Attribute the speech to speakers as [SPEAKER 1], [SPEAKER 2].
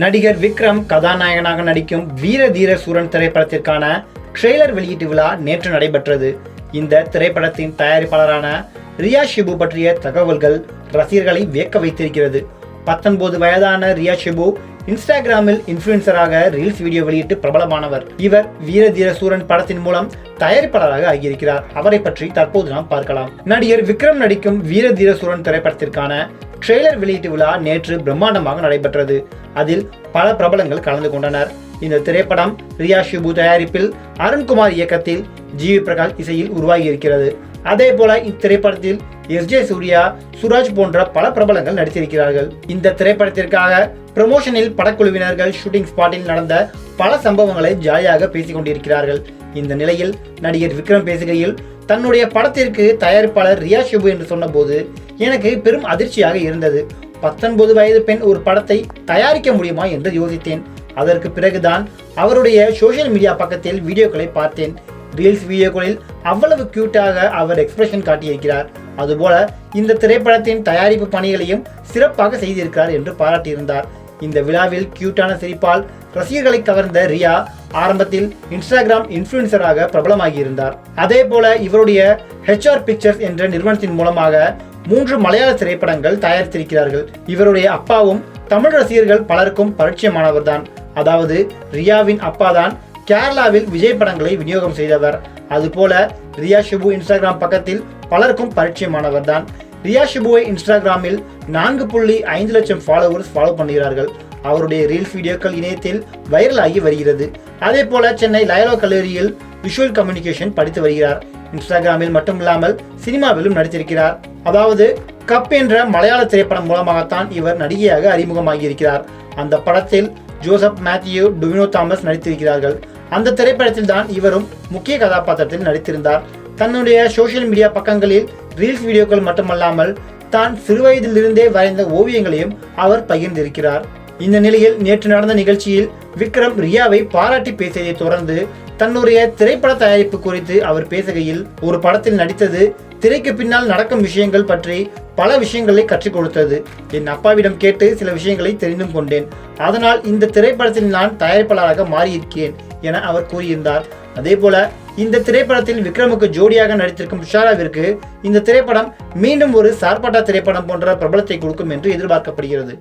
[SPEAKER 1] நடிகர் விக்ரம் கதாநாயகனாக நடிக்கும் வீர தீர சூரன் திரைப்படத்திற்கான ட்ரெய்லர் வெளியீட்டு விழா நேற்று நடைபெற்றது. இந்த திரைப்படத்தின் தயாரிப்பாளரான ரியா ஷிபு பற்றிய தகவல்கள் ரசிகர்களை வியக்க வைத்திருக்கிறது. பத்தொன்பது வயதான ரியா ஷிபு இன்ஸ்டாகிராமில் இன்ஃபுளுசராக ரீல்ஸ் வீடியோ வெளியிட்டு பிரபலமானவர். இவர் வீர தீர சூரன் படத்தின் மூலம் தயாரிப்பாளராக ஆகியிருக்கிறார். அவரை பற்றி தற்போது நாம் பார்க்கலாம். நடிகர் விக்ரம் நடிக்கும் வீர தீர சூரன் திரைப்படத்திற்கான ட்ரெய்லர் வெளியீட்டு விழா நேற்று பிரம்மாண்டமாக நடைபெற்றது. அதில் பல பிரபலங்கள் கலந்து கொண்டனர். இந்த திரைப்படம் ரியா ஷிபு தயாரிப்பில் அருண்குமார் இயக்கத்தில் ஜி பிரகாஷ் இசையில் உருவாகி இருக்கிறது அதே போல இத்திரைப்படத்தில் எஸ் ஜே சூர்யா சுராஜ் போன்ற பல பிரபலங்கள் நடித்திருக்கிறார்கள். இந்த திரைப்படத்திற்காக ப்ரமோஷனில் படக்குழுவினர்கள் ஷூட்டிங் ஸ்பாட்டில் நடந்த பல சம்பவங்களை ஜாலியாக பேசிக் கொண்டிருக்கிறார்கள் இந்த நிலையில் நடிகர் விக்ரம் பேசுகையில் தன்னுடைய படத்திற்கு தயாரிப்பாளர் ரியா ஷிபு என்று சொன்னபோது எனக்கு பெரும் அதிர்ச்சியாக இருந்தது. பத்தொன்பது வயது பெண் ஒரு படத்தை தயாரிக்க முடியுமா என்று யோசித்தேன். அதற்கு பிறகுதான் அவருடைய சோஷியல் மீடியா பக்கத்தில் வீடியோக்களை பார்த்தேன். ரீல்ஸ் வீடியோக்களில் அவ்வளவு கியூட்டாக அவர் எக்ஸ்பிரஷன் காட்டியிருக்கிறார். அதுபோல இந்த திரைப்படத்தின் தயாரிப்பு பணிகளையும் சிறப்பாக செய்திருக்கிறார் என்று பாராட்டியிருந்தார். இந்த விழாவில் கியூட்டான சிரிப்பால் ரசிகர்களை கவர்ந்த ரியா ஆரம்பத்தில் இன்ஸ்டாகிராம் இன்ஃப்ளூயன்சராக பிரபலமாகியிருந்தார். அதே போல இவருடைய ஹெச்ஆர் பிக்சர்ஸ் என்ற நிறுவனத்தின் மூலமாக மூன்று மலையாள திரைப்படங்கள் தயாரித்திருக்கிறார்கள். இவருடைய அப்பாவும் தமிழ் ரசிகர்கள் பலருக்கும் பரிச்சயமானவர்தான். அதாவது ரியாவின் அப்பாதான் கேரளாவில் விஜய் படங்களை விநியோகம் செய்தவர். அதுபோல ரியா ஷிபு இன்ஸ்டாகிராம் பக்கத்தில் பலருக்கும் பரிச்சயமானவர் தான் ரியா ஷிபுவை இன்ஸ்டாகிராமில் நான்கு புள்ளி ஐந்து லட்சம் ஃபாலோவர்ஸ் ஃபாலோ பண்ணுகிறார்கள். அவருடைய ரீல்ஸ் வீடியோக்கள் இணையத்தில் வைரல் ஆகி வருகிறது. அதே போல சென்னை லயலோ கல்லூரியில் விஷுவல் கம்யூனிகேஷன் படித்து வருகிறார். இன்ஸ்டாகிராமில் மட்டுமில்லாமல் சினிமாவிலும் நடித்திருக்கிறார். அதாவது கப் என்ற மலையாள திரைப்படம் மூலமாகத்தான் இவர் நடிகையாக அறிமுகமாகியிருக்கிறார். அந்த படத்தில் ஜோசப் மேத்யூ டுவினோ தாமஸ் நடித்திருக்கிறார்கள். அந்த திரைப்படத்தில் தான் இவரும் முக்கிய கதாபாத்திரத்தில் நடித்திருந்தார். தன்னுடைய சோசியல் மீடியா பக்கங்களில் ரீல்ஸ் வீடியோக்கள் மட்டுமல்லாமல் தான் சிறுவயதிலிருந்தே வரைந்த ஓவியங்களையும் அவர் பகிர்ந்திருக்கிறார். இந்த நிலையில் நேற்று நடந்த நிகழ்ச்சியில் விக்ரம் ரியாவை பாராட்டி பேசியதை தொடர்ந்து தன்னுடைய திரைப்பட தயாரிப்பு குறித்து அவர் பேசுகையில் ஒரு படத்தில் நடித்தது திரைக்கு பின்னால் நடக்கும் விஷயங்கள் பற்றி பல விஷயங்களை கற்றுக் கொடுத்தது. என் அப்பாவிடம் கேட்டு சில விஷயங்களை தெரிந்தும் கொண்டேன். அதனால் இந்த திரைப்படத்தில் நான் தயாரிப்பாளராக மாறியிருக்கிறேன் என அவர் கூறியிருந்தார். அதே போல இந்த திரைப்படத்தில் விக்ரமுக்கு ஜோடியாக நடித்திருக்கும் துஷாராவிற்கு இந்த திரைப்படம் மீண்டும் ஒரு சார்பட்டா திரைப்படம் போன்ற பிரபலத்தை கொடுக்கும் என்று எதிர்பார்க்கப்படுகிறது.